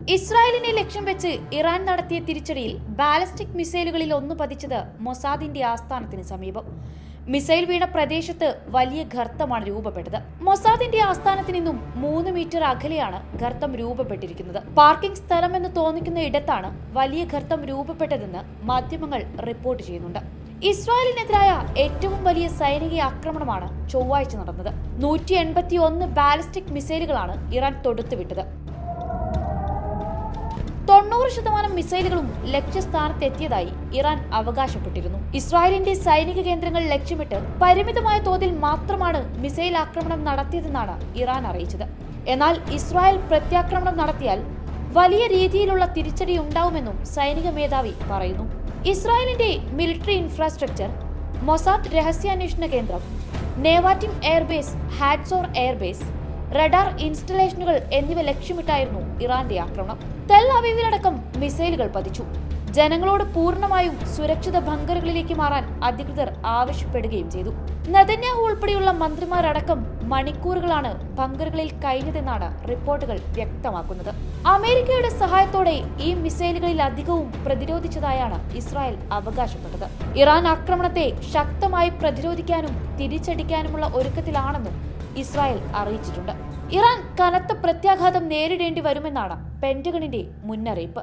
ഇസ്രായേലിനെ ലക്ഷ്യം വെച്ച് ഇറാൻ നടത്തിയ തിരിച്ചടിയിൽ ബാലിസ്റ്റിക് മിസൈലുകളിൽ ഒന്ന് പതിച്ചത് മൊസാദിന്റെ ആസ്ഥാനത്തിന് സമീപം. മിസൈൽ വീണ പ്രദേശത്ത് വലിയ ഗർത്തമാണ് രൂപപ്പെട്ടത്. മൊസാദിന്റെ ആസ്ഥാനത്ത് നിന്നും മൂന്ന് മീറ്റർ അകലെയാണ് ഗർത്തം രൂപപ്പെട്ടിരിക്കുന്നത്. പാർക്കിംഗ് സ്ഥലം എന്ന് തോന്നിക്കുന്ന ഇടത്താണ് വലിയ ഗർത്തം രൂപപ്പെട്ടതെന്ന് മാധ്യമങ്ങൾ റിപ്പോർട്ട് ചെയ്യുന്നുണ്ട്. ഇസ്രായേലിനെതിരായ ഏറ്റവും വലിയ സൈനിക ആക്രമണമാണ് ചൊവ്വാഴ്ച നടന്നത്. നൂറ്റി എൺപത്തി ഒന്ന് ബാലിസ്റ്റിക് മിസൈലുകളാണ് ഇറാൻ തൊടുത്തുവിട്ടത്. തൊണ്ണൂറ് ശതമാനം മിസൈലുകളും ലക്ഷ്യസ്ഥാനത്ത് എത്തിയതായി ഇറാൻ അവകാശപ്പെട്ടിരുന്നു. ഇസ്രായേലിന്റെ സൈനിക കേന്ദ്രങ്ങൾ ലക്ഷ്യമിട്ട് പരിമിതമായ തോതിൽ മാത്രമാണ് മിസൈൽ ആക്രമണം നടത്തിയതെന്നാണ് ഇറാൻ അറിയിച്ചത്. എന്നാൽ ഇസ്രായേൽ പ്രത്യാക്രമണം നടത്തിയാൽ വലിയ രീതിയിലുള്ള തിരിച്ചടി ഉണ്ടാവുമെന്നും സൈനിക മേധാവി പറയുന്നു. ഇസ്രായേലിന്റെ മിലിറ്ററി ഇൻഫ്രാസ്ട്രക്ചർ മൊസാദ് രഹസ്യാന്വേഷണ കേന്ദ്രം Nevatim airbase Hatzor airbase radar ഇൻസ്റ്റലേഷനുകൾ എന്നിവ ലക്ഷ്യമിട്ടായിരുന്നു ഇറാന്റെ ആക്രമണം. തെൽ അവീവിലടക്കം മിസൈലുകൾ പതിച്ചു. ജനങ്ങളോട് പൂർണമായും സുരക്ഷിത ബങ്കറുകളിലേക്ക് മാറാൻ അധികൃതർ ആവശ്യപ്പെടുകയും ചെയ്തു. നദന്യാഹു ഉൾപ്പെടെയുള്ള മന്ത്രിമാരടക്കം മണിക്കൂറുകളാണ് ബങ്കറുകളിൽ കഴിഞ്ഞതെന്നാണ് റിപ്പോർട്ടുകൾ വ്യക്തമാക്കുന്നത്. അമേരിക്കയുടെ സഹായത്തോടെ ഈ മിസൈലുകളിൽ അധികവും പ്രതിരോധിച്ചതായാണ് ഇസ്രായേൽ അവകാശപ്പെട്ടത്. ഇറാൻ ആക്രമണത്തെ ശക്തമായി പ്രതിരോധിക്കാനും തിരിച്ചടിക്കാനുമുള്ള ഒരുക്കത്തിലാണെന്നും ഇസ്രായേൽ അറിയിച്ചിട്ടുണ്ട്. ഇറാൻ കനത്ത പ്രത്യാഘാതം നേരിടേണ്ടി വരുമെന്നാണ് പെന്റഗണിന്റെ മുന്നറിയിപ്പ്.